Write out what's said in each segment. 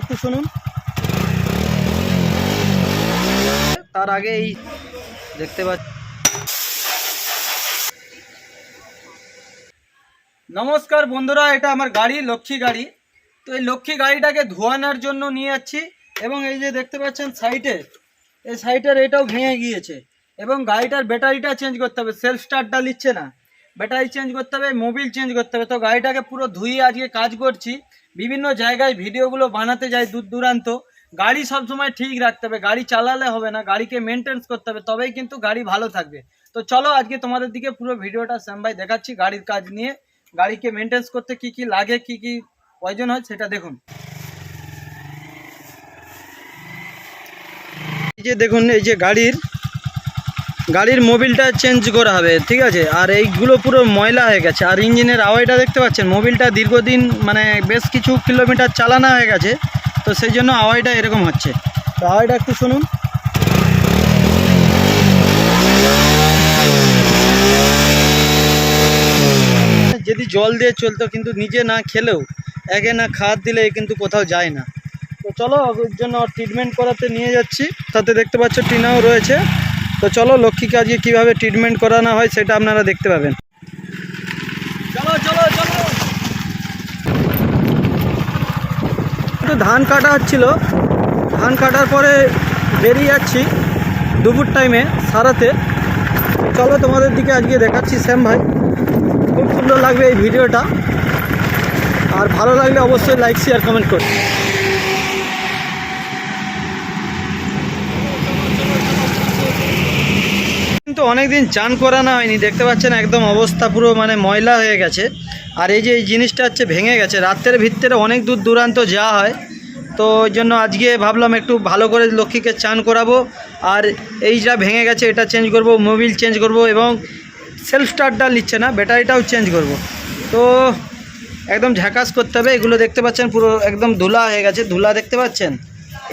একটু শুনুন। তার আগে এই দেখতে পাচ্ছি। নমস্কার বন্ধুরা, এটা আমার গাড়ি, লক্ষ্মী গাড়ি। তো এই লক্ষ্মী গাড়িটাকে ধোয়ানোর জন্য নিয়ে যাচ্ছি এবং এই যে দেখতে পাচ্ছেন সাইডে এই সাইডের এটাও ভেঙে গিয়েছে এবং গাড়িটার ব্যাটারিটা চেঞ্জ করতে হবে, সেলফ স্টার্টটা নিচ্ছে না। ব্যাটারি চেঞ্জ করতে হবে, মোবিল চেঞ্জ করতে হবে। তো গাড়িটাকে পুরো ধুয়ে আজকে কাজ করছি। বিভিন্ন জায়গায় ভিডিওগুলো বানাতে যাই দূর দূরান্ত। গাড়ি সবসময় ঠিক রাখতে হবে, গাড়ি চালালে হবে না, গাড়িকে মেনটেন্স করতে হবে, তবেই কিন্তু গাড়ি ভালো থাকবে। তো চলো আজকে তোমাদের দিকে পুরো ভিডিওটা শ্যাম ভাই দেখাচ্ছি, গাড়ির কাজ নিয়ে, গাড়িকে মেনটেন্স করতে কি কি লাগে, কি কি প্রয়োজন হয় সেটা দেখুন। এই যে দেখুন, এই যে গাড়ির গাড়ির মোবিলটা চেঞ্জ করা হবে, ঠিক আছে? আর এইগুলো পুরো ময়লা হয়ে গেছে। আর ইঞ্জিনের আওয়াজটা দেখতে পাচ্ছেন? মোবিলটা দীর্ঘদিন মানে বেশ কিছু কিলোমিটার চালানো হয়ে গেছে, তো সেই জন্য আওয়াজটা এরকম হচ্ছে। তো আওয়াজটা একটু শুনুন। যদি জল দিয়ে চলতো কিন্তু নিজে না খেলেও, একে না খাদ দিলে কিন্তু কোথাও যায় না। তো চলো ওর জন্য ট্রিটমেন্ট করাতে নিয়ে যাচ্ছি। তাতে দেখতে পাচ্ছ, টিনাও রয়েছে। তো চলো লক্ষ্মীকে আজকে কীভাবে ট্রিটমেন্ট করানো হয় সেটা আপনারা দেখতে পাবেন। চলো চলো চলো। একটু ধান কাটা হচ্ছিল। ধান কাটার পরে বেরিয়ে যাচ্ছি দুপুর টাইমে সারাতে। চলো তোমাদের দিকে আজকে দেখাচ্ছি শ্যাম ভাই। খুব সুন্দর লাগবে এই ভিডিওটা। আর ভালো লাগলে অবশ্যই লাইক শেয়ার কমেন্ট করো। কিন্তু অনেকদিন চান করানো হয়নি, দেখতে পাচ্ছেন একদম অবস্থা পুরো মানে ময়লা হয়ে গেছে। আর এই যে এই জিনিসটা হচ্ছে ভেঙে গেছে রাত্রের ভিতরে অনেক দূর দূরান্ত যাওয়া হয়। তো ওই জন্য আজকে ভাবলাম একটু ভালো করে লক্ষ্মীকে চান করাবো, আর এইটা ভেঙে গেছে এটা চেঞ্জ করব মোবিল চেঞ্জ করব এবং সেলফ স্টার্টটা নিচ্ছে না ব্যাটারিটাও চেঞ্জ করব। তো একদম ঝাঁকাস করতে হবে, এগুলো দেখতে পাচ্ছেন পুরো একদম ধুলা হয়ে গেছে, ধুলা দেখতে পাচ্ছেন?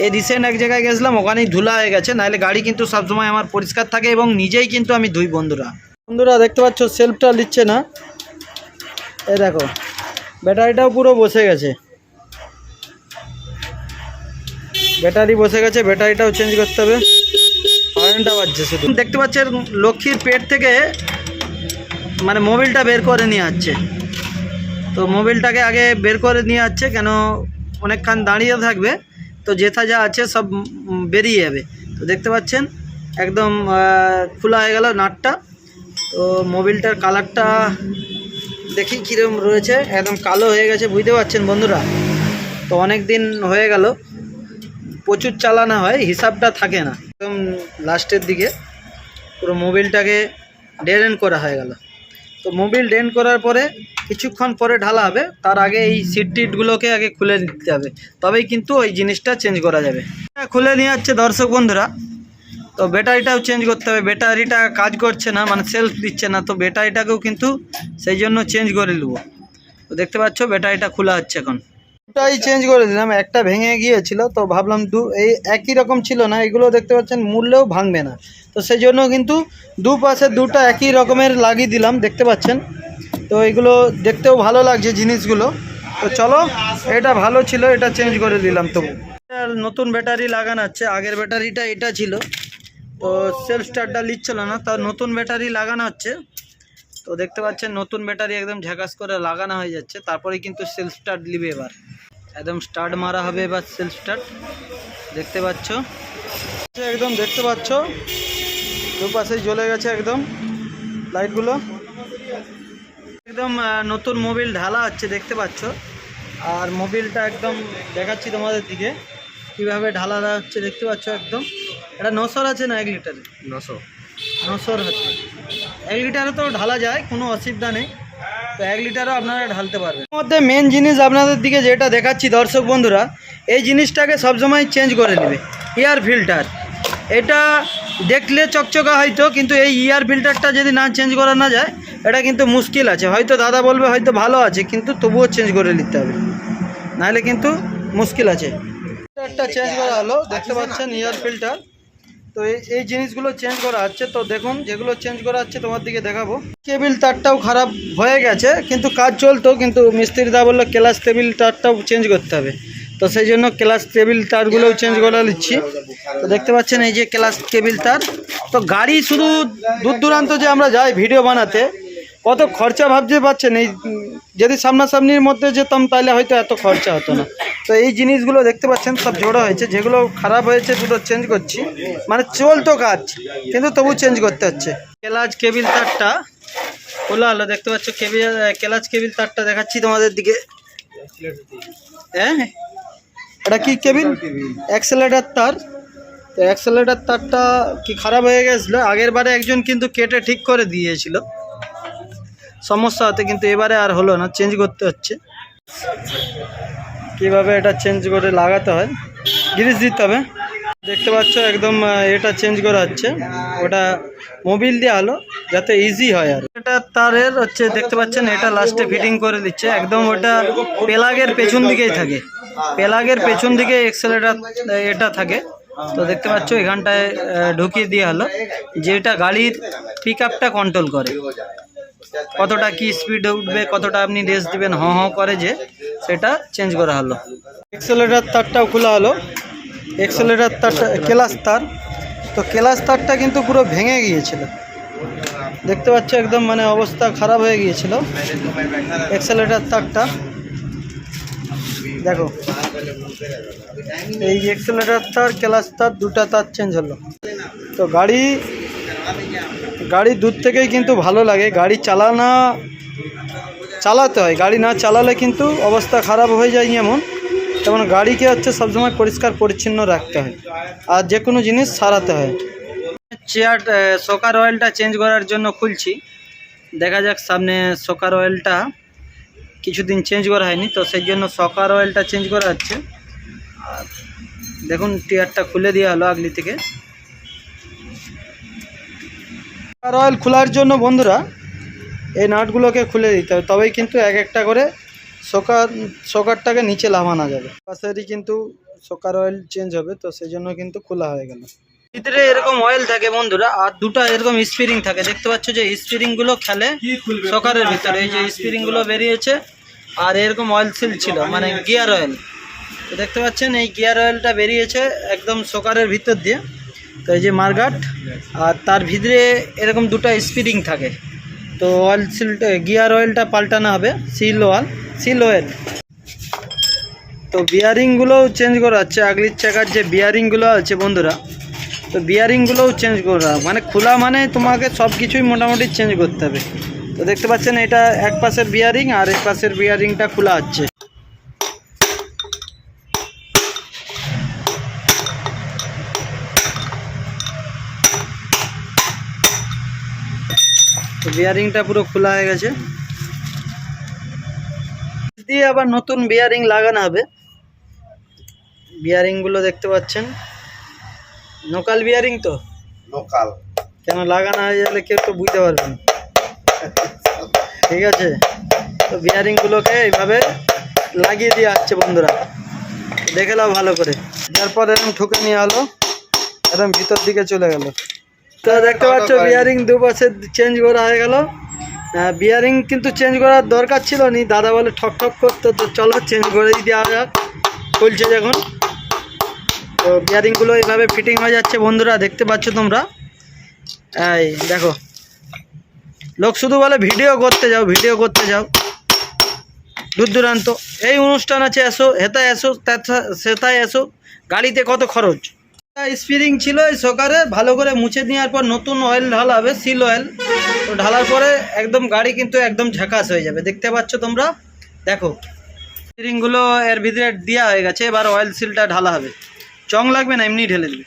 এই রিসেন্ট এক জায়গায় গেছিলাম, ওখানেই ধুলা হয়ে গেছে, নাহলে গাড়ি কিন্তু সবসময় আমার পরিষ্কার থাকে এবং নিজেই কিন্তু আমি ধুই বন্ধুরা। বন্ধুরা, দেখতে পাচ্ছ সেলফটা নিচ্ছে না। এ দেখো, ব্যাটারিটাও পুরো বসে গেছে। ব্যাটারি বসে গেছে, ব্যাটারিটাও চেঞ্জ করতে হবে। হরেনটা বাজছে শুধু। দেখতে পাচ্ছেন লক্ষ্মীর পেট থেকে মানে মোবিলটা বের করে নিয়ে যাচ্ছে তো মোবিলটাকে আগে বের করে নিয়ে আসছে, কেন অনেকক্ষণ দাঁড়িয়ে থাকবে। তো যেথা যা আছে সব বেরিয়ে যাবে। তো দেখতে পাচ্ছেন, একদম খোলা হয়ে গেল নাটটা। তো মোবিলটার কালারটা দেখি কীরকম রয়েছে, একদম কালো হয়ে গেছে, বুঝতে পারছেন বন্ধুরা? তো অনেক দিন হয়ে গেল, প্রচুর চালানো হয়, হিসাবটা থাকে না। একদম লাস্টের দিকে, পুরো মোবিলটাকে ড্রেন করা হয়ে গেল। তো মোবিল ড্রেন করার পরে কিছুক্ষণ পরে ঢালা হবে, তার আগে এই সিট টিটগুলোকে আগে খুলে দিতে হবে। তবেই কিন্তু ওই জিনিসটা চেঞ্জ করা যাবে। খুলে নিয়ে যাচ্ছে দর্শক বন্ধুরা। তো ব্যাটারিটাও চেঞ্জ করতে হবে। ব্যাটারিটা কাজ করছে না মানে সেলফ দিচ্ছে না, তো ব্যাটারিটাকেও কিন্তু সেই জন্য চেঞ্জ করে নেব। তো দেখতে পাচ্ছ, ব্যাটারিটা খোলা হচ্ছে এখন। দুটাই চেঞ্জ করে দিলাম, একটা ভেঙে গিয়েছিল, তো ভাবলাম দু, এই একই রকম ছিল না, এগুলো দেখতে পাচ্ছেন, মূল্যেও ভাঙবে না। তো সেই জন্য কিন্তু দু পাশে দুটো একই রকমের লাগিয়ে দিলাম, দেখতে পাচ্ছেন। তো এগুলো দেখতেও ভালো লাগছে জিনিসগুলো। তো চলো, এটা ভালো ছিল, এটা চেঞ্জ করে দিলাম তবু নতুন ব্যাটারি লাগানো আছে, আগের ব্যাটারিটা এটা ছিল। তো সেলফ স্টার্টটা লিখছিল না তার নতুন ব্যাটারি লাগানো হচ্ছে। তো দেখতে পাচ্ছেন, নতুন ব্যাটারি একদম ঝাঁকাস করে লাগানো হয়ে যাচ্ছে, তারপরে কিন্তু সেলফ স্টার্ট নিবে এবার। একদম স্টার্ট মারা হবে এবার সেলফ স্টার্ট। দেখতে পাচ্ছ? একদম দেখতে পাচ্ছ? দুপাশেই জ্বলে গেছে একদম লাইটগুলো। একদম নতুন মোবিল ঢালা হচ্ছে দেখতে পাচ্ছ? আর মোবিলটা একদম দেখাচ্ছি তোমাদের দিকে। কীভাবে ঢালা হচ্ছে দেখতে পাচ্ছ একদম? এটা নশোর আছে না এক লিটারে নশো নশোর হচ্ছে এক লিটারে তো ঢালা যায় কোনো অসুবিধা নেই। এক লিটারও আপনারা ঢালতে পারবেন। মধ্যে মেন জিনিস আপনাদের দিকে যেটা দেখাচ্ছি দর্শক বন্ধুরা, এই জিনিসটাকে সবসময় চেঞ্জ করে নেবে এয়ার ফিল্টার এটা দেখলে চকচকা হয়তো, কিন্তু এই ইয়ার ফিল্টারটা যদি না চেঞ্জ করা না যায়, এটা কিন্তু মুশকিল আছে। হয়তো দাদা বলবে, হয়তো ভালো আছে, কিন্তু তবুও চেঞ্জ করে নিতে হবে। নাহলে কিন্তু মুশকিল আছে। ফিল্টারটা চেঞ্জ করা হলো, দেখতে পাচ্ছেন ইয়ার ফিল্টার তো এই জিনিসগুলো চেঞ্জ করা হচ্ছে। তো দেখুন, যেগুলো চেঞ্জ করা হচ্ছে, তোমার দিকে দেখাবো। কেবিল তারটাও খারাপ হয়ে গেছে, কিন্তু কাজ চলতো, কিন্তু মিস্ত্রি দা বলল ক্লাস টেবিল তারটাও চেঞ্জ করতে হবে। তো সেই জন্য ক্লাস টেবিল তারগুলোও চেঞ্জ করা নিচ্ছি। তো দেখতে পাচ্ছেন, এই যে ক্লাস কেবিল তার। তো গাড়ি শুধু দূর দূরান্ত যে আমরা যাই ভিডিও বানাতে কত খরচা ভাবতে পারছেন এই, যদি সামনাসামনির মধ্যে যেতাম তাহলে হয়তো এত খরচা হতো না। তো এই জিনিসগুলো দেখতে পাচ্ছেন, সব জোড়া হয়েছে। যেগুলো খারাপ হয়েছে, দুটো চেঞ্জ করছি। মানে চলতো কাজ, কিন্তু তবু চেঞ্জ করতে হচ্ছে। ক্লাচ কেবিল তারটা, খোলা, হলো, দেখতে পাচ্ছ, কেবিল ক্লাচ কেবিল তারটা দেখাচ্ছি তোমাদের দিকে। হ্যাঁ? এটা কি কেবিল? অ্যাক্সেলেটার তার। তো অ্যাক্সেলেটার তারটা কি খারাপ হয়ে গেছিল? আগের বারে একজন কিন্তু কেটে ঠিক করে দিয়েছিল। সমস্যা হতে কিন্তু এবারে আর হলো না চেঞ্জ করতে হচ্ছে। কীভাবে এটা চেঞ্জ করে লাগাতে হয় গ্রিস দিতে হবে। দেখতে পাচ্ছ একদম এটা চেঞ্জ করা হচ্ছে। ওটা মোবিল দেওয়া হলো যাতে ইজি হয় আর। এটা তারের হচ্ছে, দেখতে পাচ্ছেন, এটা লাস্টে ফিটিং করে দিচ্ছে। একদম ওটা পেলাগের পেছন দিকেই থাকে। পেলাগের পেছন দিকে এক্সেলেটার এটা থাকে। তো দেখতে পাচ্ছ, এখানটায় ঢুকিয়ে দেওয়া হলো যেটা গাড়ির পিক কন্ট্রোল করে। কতটা কি স্পিডে উঠবে, কতটা আপনি রেস দিবেন, হ হ করে যে সেটা চেঞ্জ করা হলো। এক্সেলেটার তারটাও খোলা হলো। এক্সেলেটার তারটা ক্লাস তার। তো ক্লাস তারটা কিন্তু পুরো ভেঙে গিয়েছিল। দেখতে পাচ্ছ একদম মানে অবস্থা খারাপ হয়ে গিয়েছিল। এক্সেলেটার তারটা। দেখো, এই এক্সেলেটার তার, ক্লাস তার, দুটা তার চেঞ্জ হলো। তো গাড়ি গাড়ি দূর থেকেই কিন্তু ভালো লাগে। গাড়ি চালানো, চালাতে হয়। গাড়ি না চালালে কিন্তু অবস্থা খারাপ হয়ে যায় যেমন তেমন গাড়িকে হচ্ছে সবসময় পরিষ্কার, পরিচ্ছন্ন রাখতে হয়। আর যে কোনো জিনিস সারাতে হয়। চেয়ার সোকার অয়েলটা চেঞ্জ করার জন্য খুলছি। দেখা যাক সামনে সোকার অয়েলটা কিছুদিন চেঞ্জ করা হয়নি, তো সেই জন্য সকার অয়েলটা চেঞ্জ করা হচ্ছে। আর দেখুন টিয়ারটা খুলে দেওয়া হলো আগলি থেকে। অয়েল খোলার জন্য বন্ধুরা, এই নাটগুলোকে খুলে দিতে হবে। তবেই কিন্তু এক একটা করে সকার, সকারটাকে নিচে লাভানো যাবে। পাশেরই কিন্তু সকার অয়েল চেঞ্জ হবে, তো সেই জন্য কিন্তু খোলা হয়ে গেল। ভিতরে এরকম অয়েল থাকে বন্ধুরা, আর দুটো এরকম স্প্রিং থাকে। দেখতে পাচ্ছ যে স্প্রিংগুলো খেলে সকারের ভিতরে। এই যে স্প্রিংগুলো বেরিয়েছে, আর এরকম অয়েল সিল ছিল মানে গিয়ার অয়েল দেখতে পাচ্ছেন, এই গিয়ার অয়েলটা বেরিয়েছে একদম সকারের ভিতর দিয়ে। তো এই যে মার্গাট আর তার ভিতরে এরকম দুটো স্প্রিং থাকে। তো অয়েল সিলটা গিয়ার অয়েলটা পাল্টানো হবে সিল অয়েল সিল অয়েল তো বিয়ারিংগুলোও চেঞ্জ করা হচ্ছে। আগলির চাকার যে বিয়ারিংগুলো আছে বন্ধুরা, তো বিয়ারিংগুলোও চেঞ্জ করা মানে খোলা মানে তোমাকে সব কিছুই মোটামুটি চেঞ্জ করতে হবে। তো দেখতে পাচ্ছেন এটা এক পাশের বিয়ারিং আর এক পাশের বিয়ারিংটা খোলা হচ্ছে। বিয়ারিংটা পুরো খোলা হয়ে গেছে। দিয়ে আবার নতুন বিয়ারিং লাগানো হবে। বিয়ারিংগুলো দেখতে পাচ্ছেন। লোকাল বিয়ারিং তো? লোকাল কেন লাগানো হয়ে গেলে কেউ তো বুঝতে পারবেন ঠিক আছে? তো বিয়ারিংগুলোকে এইভাবে লাগিয়ে দিয়ে আসছে বন্ধুরা। দেখে নাও ভালো করে। তারপর এরকম ঠুকে নিয়ে হলো একদম ভিতর দিকে চলে গেল। তো দেখতে পাচ্ছ বিয়ারিং দু পাশে চেঞ্জ করা হয়ে গেল। বিয়ারিং কিন্তু চেঞ্জ করার দরকার ছিল নি। দাদা বলে ঠক ঠক করতো তো চলো চেঞ্জ করেই দেওয়া যাক। খুলছে যখন তো বিয়ারিংগুলো এইভাবে ফিটিং হয়ে যাচ্ছে বন্ধুরা দেখতে পাচ্ছ তোমরা। এই দেখো। লোক শুধু বলে ভিডিও করতে যাও ভিডিও করতে যাও। দূর দূরান্ত। এই অনুষ্ঠান আছে এসো হেতায় এসো সেথায় এসো। গাড়িতে কত খরচ? স্পিরিং ছিল এই সকারে ভালো করে মুছে নেওয়ার পর নতুন অয়েল ঢালাবে সিল অয়েল তো ঢালার পরে একদম গাড়ি কিন্তু একদম ঝাঁকাস হয়ে যাবে দেখতে পাচ্ছ তোমরা? দেখো স্পিরিংগুলো এর ভিতরে দেওয়া হয়ে গেছে এবার অয়েল সিলটা ঢালা হবে। চং লাগবে না এমনি ঢেলে দেবে।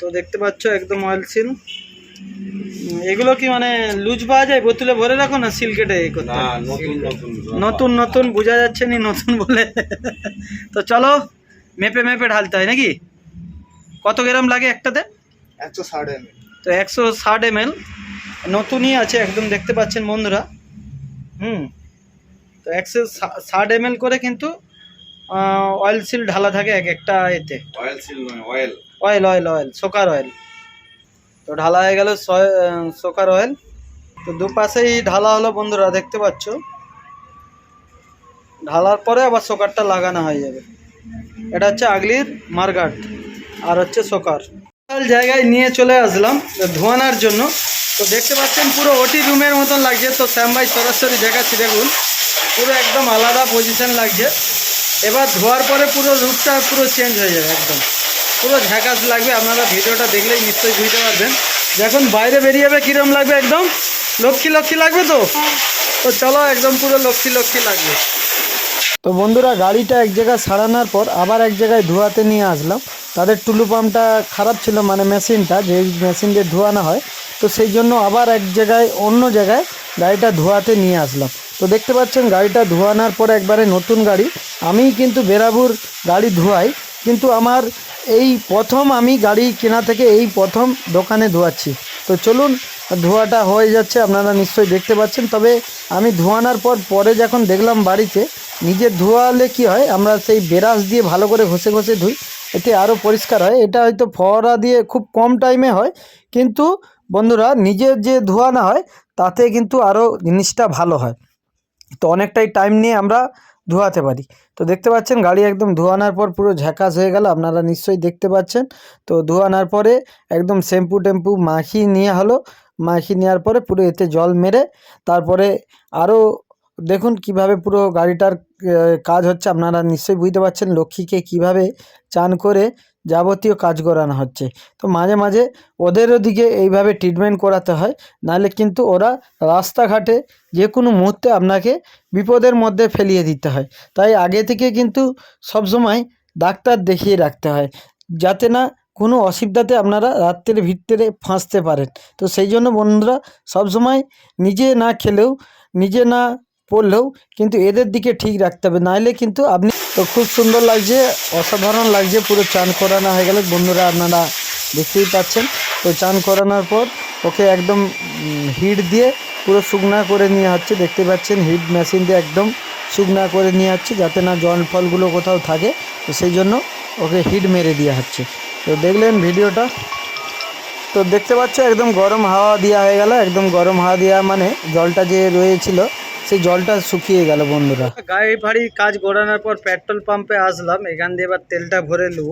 তো দেখতে পাচ্ছ একদম অয়েল সিল এগুলো কি মানে লুজ পাওয়া যায় বোতলে ভরে রাখো না সিল কেটে করতে নতুন নতুন বোঝা যাচ্ছে নি নতুন বলে। তো চলো মেপে মেপে ঢালতে হয় নাকি? কত গ্রাম লাগে একটাতে? একশো ষাট এম তো একশো ষাট এম এল নতুনই আছে একদম দেখতে পাচ্ছেন বন্ধুরা। হুম। তো একশো ষাট এম করে কিন্তু অয়েল সিল ঢালা থাকে এক একটা এতে। অয়েল সিল নয় oil oil oil oil soaker oil তো ঢালা হয়ে গেল সোকার অয়েল তো দুপাশেই ঢালা হলো বন্ধুরা দেখতে পাচ্ছ? ঢালার পরে আবার সোকারটা লাগানো হয়ে যাবে। এটা হচ্ছে আগলির মার্গাট আর হচ্ছে সোকার। জায়গায় নিয়ে চলে আসলাম ধোয়ানোর জন্য। তো দেখতে পাচ্ছেন পুরো ওটি রুমের মতন লাগছে। তো শ্যাম ভাই সরাসরি দেখাচ্ছি দেখুন। পুরো একদম আলাদা পজিশন লাগছে। এবার ধোয়ার পরে পুরো রূপটা পুরো চেঞ্জ হয়ে যাবে একদম। পুরো ঝাঁকাস লাগবে। আপনারা ভিডিওটা দেখলেই নিশ্চয়ই বুঝতে পারবেন। যখন বাইরে বেরিয়ে যাবে কীরকম লাগবে একদম? লক্ষ্মী লক্ষ্মী লাগবে তো? তো চলো একদম পুরো লক্ষ্মী লক্ষ্মী লাগবে। তো বন্ধুরা, গাড়িটা এক জায়গায় সারানোর পর আবার এক জায়গায় ধোয়াতে নিয়ে আসলাম। তাদের টুলু পাম্পটা খারাপ ছিল মানে মেশিনটা যে মেশিন দিয়ে ধোয়ানো হয়। তো সেই জন্য আবার এক জায়গায়, অন্য জায়গায় গাড়িটা ধোয়াতে নিয়ে আসলাম। তো দেখতে পাচ্ছেন, গাড়িটা ধোয়ানোর পর একবারে নতুন গাড়ি। আমি কিন্তু বেরাবুর গাড়ি ধোয়াই, কিন্তু আমার এই প্রথম আমি গাড়ি কেনা থেকে এই প্রথম দোকানে ধোয়াচ্ছি। তো চলুন, ধোয়াটা হয়ে যাচ্ছে, আপনারা নিশ্চয়ই দেখতে পাচ্ছেন। তবে আমি ধোয়ানোর পর, পরে যখন দেখলাম বাড়িতে নিজে ধোয়ালে কি হয়, আমরা সেই বেরাস দিয়ে ভালো করে ঘষে ঘষে ধুই, এতে আরও পরিষ্কার হয়। এটা হয়তো ফোয়ারা দিয়ে খুব কম টাইমে হয়, কিন্তু বন্ধুরা, নিজের যে ধোয়ানো হয়, তাতে কিন্তু আরও জিনিসটা ভালো হয়। তো অনেকটাই টাইম নিয়ে আমরা ধোয়াতে পারি। তো দেখতে পাচ্ছেন গাড়ি একদম ধোয়ানোর পর পুরো ঝ্যাকাস হয়ে গেল, আপনারা নিশ্চয়ই দেখতে পাচ্ছেন। তো ধোয়ানোর পরে একদম শ্যাম্পু টেম্পু মাখিয়ে নিয়ে হলো। মাখিয়ে নেওয়ার পরে পুরো এতে জল মেরে তারপরে আরও দেখুন কীভাবে পুরো গাড়িটার কাজ হচ্ছে, আপনারা নিশ্চয়ই বুঝতে পারছেন লক্ষ্মীকে কীভাবে চান করে যাবতীয় কাজ করানো হচ্ছে। তো মাঝে মাঝে ওদেরও দিকে এইভাবে ট্রিটমেন্ট করাতে হয়, নাহলে কিন্তু ওরা রাস্তাঘাটে যে কোনো মুহূর্তে আপনাকে বিপদের মধ্যে ফেলিয়ে দিতে হয়। তাই আগে থেকে কিন্তু সবসময় ডাক্তার দেখিয়ে রাখতে হয়, যাতে না কোনো অসুবিধাতে আপনারা রাত্রের ভিতরে ফাঁসতে পারেন। তো সেই জন্য বন্ধুরা সবসময় নিজে না খেলেও, নিজে না পড়লেও কিন্তু এদের দিকে ঠিক রাখতে হবে। নাহলে কিন্তু আপনি তো খুব সুন্দর লাগছে, অসাধারণ লাগছে, পুরো চান করানো হয়ে গেল। বন্ধুরা, আপনারা দেখতেই পাচ্ছেন। তো চান করানোর পর ওকে একদম হিট দিয়ে পুরো শুকনা করে নিয়ে হচ্ছে, দেখতে পাচ্ছেন, হিট মেশিন দিয়ে একদম শুকনা করে নিয়ে হচ্ছে, যাতে না জল ফলগুলো কোথাও থাকে। তো সেই জন্য ওকে হিট মেরে দেওয়া হচ্ছে। তো দেখলেন ভিডিওটা। তো দেখতে পাচ্ছ, একদম গরম হাওয়া দেওয়া হয়ে গেল। একদম গরম হাওয়া দেওয়া মানে জলটা যে রয়েছিল সেই জলটা শুকিয়ে গেল বন্ধুরা। গাড়ি ফাড়ি কাজ করানোর পর পেট্রোল পাম্পে আসলাম। এখান দিয়ে এবার তেলটা ভরে নেব।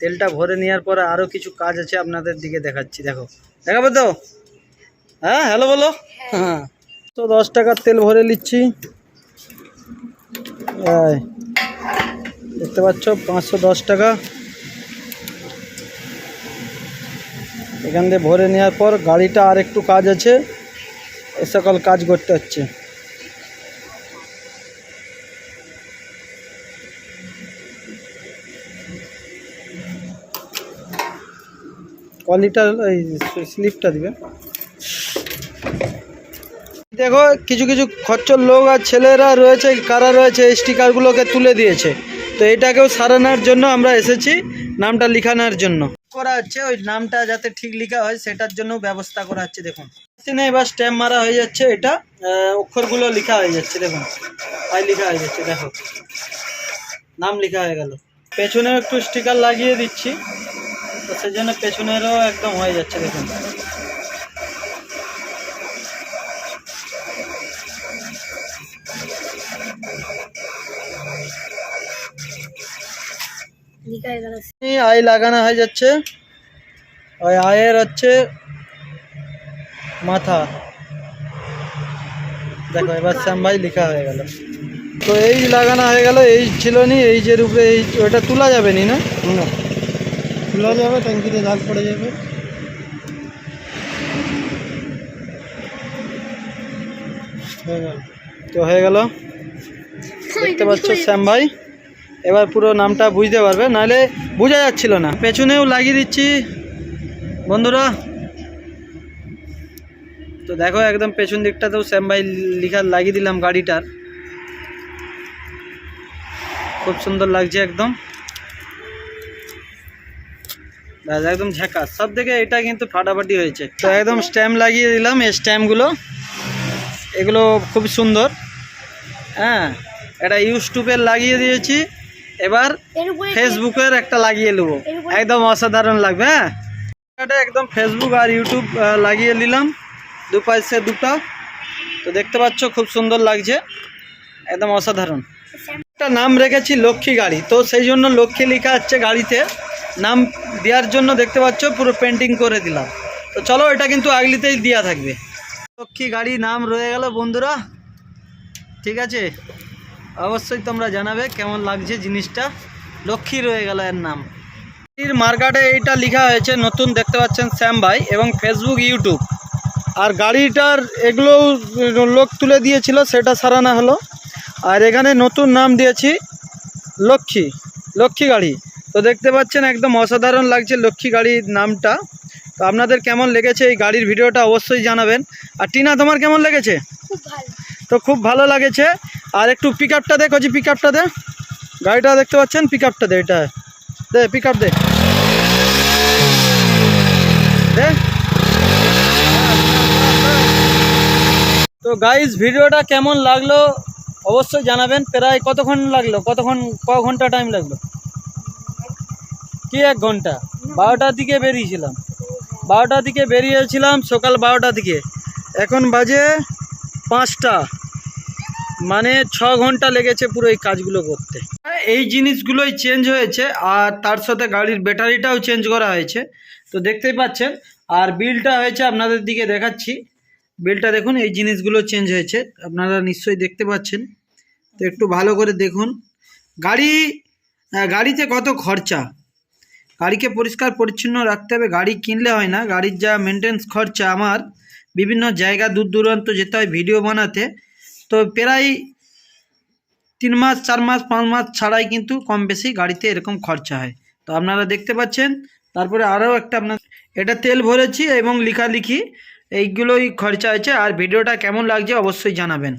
তেলটা ভরে নেওয়ার পরে আরও কিছু কাজ আছে আপনাদের দিকে দেখাচ্ছি। দেখো। দেখাবো তো? হ্যাঁ হ্যালো বলো। হ্যাঁ। তো দশ টাকার তেল ভরে নিচ্ছি। এই, দেখতে পাচ্ছ পাঁচশো দশ টাকা। এখান দিয়ে ভরে নেওয়ার পর গাড়িটা আর একটু কাজ আছে। এ সকল কাজ করতে হচ্ছে। কলিটা এই স্লিপটা দিবে দেখো, কিছু কিছু খচ্চর লোক আর ছেলেরা রয়েছে, কারা রয়েছে, এই স্টিকারগুলোকে তুলে দিয়েছে। তো এটাকেও সারানোর জন্য আমরা এসেছি, নামটা লিখানোর জন্য। করা হচ্ছে, ওই নামটা যাতে ঠিক লেখা হয়, সেটার জন্য ব্যবস্থা করা হচ্ছে, দেখুন। মেশিনে এবার স্ট্যাম্প মারা হয়ে যাচ্ছে, এটা অক্ষরগুলো লেখা হয়ে যাচ্ছে, দেখুন। তাই লেখা হয়ে যাচ্ছে, দেখো। নাম লেখা হয়ে গেল। পেছনেও একটু স্টিকার লাগিয়ে দিচ্ছি। তো সেই জন্য পেছনেরও একদম হয়ে যাচ্ছে দেখুন। আয় লাগানো হয়ে যাচ্ছে। ওই আয়ের হচ্ছে মাথা। দেখো, এবার শ্যামভাই লেখা হয়ে গেল। তো এই লাগানো হয়ে গেল, এই ছিল নি, এই যে রূপে, এই ওটা তোলা যাবে নি না? তোলা যাবে ট্যাঙ্কিতে দাগ পড়ে যাবে। তো হয়ে গেল। দেখতে পাচ্ছ শ্যাম ভাই। এবার পুরো নামটা বুঝতে পারবে নাহলে বোঝা যাচ্ছিল না। পেছনেও লাগিয়ে দিচ্ছি। বন্ধুরা তো দেখো একদম পেছন দিকটাতেও শ্যাম ভাই লিখা লাগিয়ে দিলাম গাড়িটার। খুব সুন্দর লাগছে একদম। ব্যাস একদম ঝাঁকা। সব থেকে এটা কিন্তু ফাটাফাটি হয়েছে। তো একদম স্ট্যাম্প লাগিয়ে দিলাম এই স্ট্যাম্পগুলো এগুলো খুব সুন্দর। হ্যাঁ এটা ইউটিউবের লাগিয়ে দিয়েছি। এবার ফেসবুকের একটা লাগিয়ে নেব। একদম অসাধারণ লাগবে হ্যাঁ। এটা একদম ফেসবুক আর ইউটিউব লাগিয়ে নিলাম। দু পাশে দুটো। তো দেখতে পাচ্ছ খুব সুন্দর লাগছে। একদম অসাধারণ। একটা নাম রেখেছি লক্ষ্মী গাড়ি। তো সেই জন্য লক্ষ্মী লেখা আছে গাড়িতে। নাম দেওয়ার জন্য দেখতে পাচ্ছ, পুরো পেন্টিং করে দিলাম। তো চলো, এটা কিন্তু আগলিতেই দেওয়া থাকবে। লক্ষ্মী গাড়ি নাম রয়ে গেল বন্ধুরা। ঠিক আছে? অবশ্যই তোমরা জানাবে কেমন লাগছে জিনিসটা। লক্ষ্মী রয়ে গেল এর নাম। এর মার্কেটে এইটা লেখা হয়েছে, নতুন দেখতে পাচ্ছেন শ্যাম ভাই, এবং ফেসবুক ইউটিউব আর গাড়িটার এগুলো লোক তুলে দিয়েছিল, সেটা সারানো হলো। আর এখানে নতুন নাম দিয়েছি লক্ষ্মী লক্ষ্মী গাড়ি। তো দেখতে পাচ্ছেন একদম অসাধারণ লাগছে লক্ষ্মী গাড়ির নামটা। তো আপনাদের কেমন লেগেছে এই গাড়ির ভিডিওটা অবশ্যই জানাবেন। আর টিনা তোমার কেমন লেগেছে? তো খুব ভালো লাগেছে। আর একটু পিক আপটা দে কজি পিক আপটা দে। গাড়িটা দেখতে পাচ্ছেন পিক আপটা দে এটা। দে পিক আপ দে। দে। তো গাইজ ভিডিওটা কেমন লাগল? অবশ্যই জানাবেন, প্রায় কতক্ষণ লাগল? কতক্ষণ, ক ঘণ্টা টাইম লাগল? কি এক ঘণ্টা? বারোটার দিকে বেরিয়েছিলাম। বারোটার দিকে বেরিয়েছিলাম সকাল বারোটার দিকে। এখন বাজে পাঁচটা। মানে ছ ঘণ্টা লেগেছে পুরো এই কাজগুলো করতে। এই জিনিসগুলোই চেঞ্জ হয়েছে, আর তার সাথে গাড়ির ব্যাটারিটাও চেঞ্জ করা হয়েছে। তো দেখতেই পাচ্ছেন, আর বিলটা হয়েছে আপনাদের দিকে দেখাচ্ছি। বিলটা দেখুন, এই জিনিসগুলো চেঞ্জ হয়েছে। আপনারা নিশ্চয়ই দেখতে পাচ্ছেন। তো একটু ভালো করে দেখুন। গাড়ি গাড়িতে কত খরচা? গাড়িকে পরিষ্কার পরিচ্ছন্ন রাখতে হবে। গাড়ি কিনলে হয় না। গাড়ির যা মেনটেন্স খরচা আমার, বিভিন্ন জায়গা দূর দূরান্ত যেতে হয় ভিডিও বানাতে। তো প্রায় তিন মাস, চার মাস, পাঁচ মাস ছাড়াই কিন্তু কম বেশি গাড়িতে এরকম খরচা হয়। তো আপনারা দেখতে পাচ্ছেন। তারপরে আরও একটা আপনার এটা তেল ভরেছি এবং লিখালিখি। এইগুলোই খরচা হয়েছে আর ভিডিওটা কেমন লাগছে অবশ্যই জানাবেন।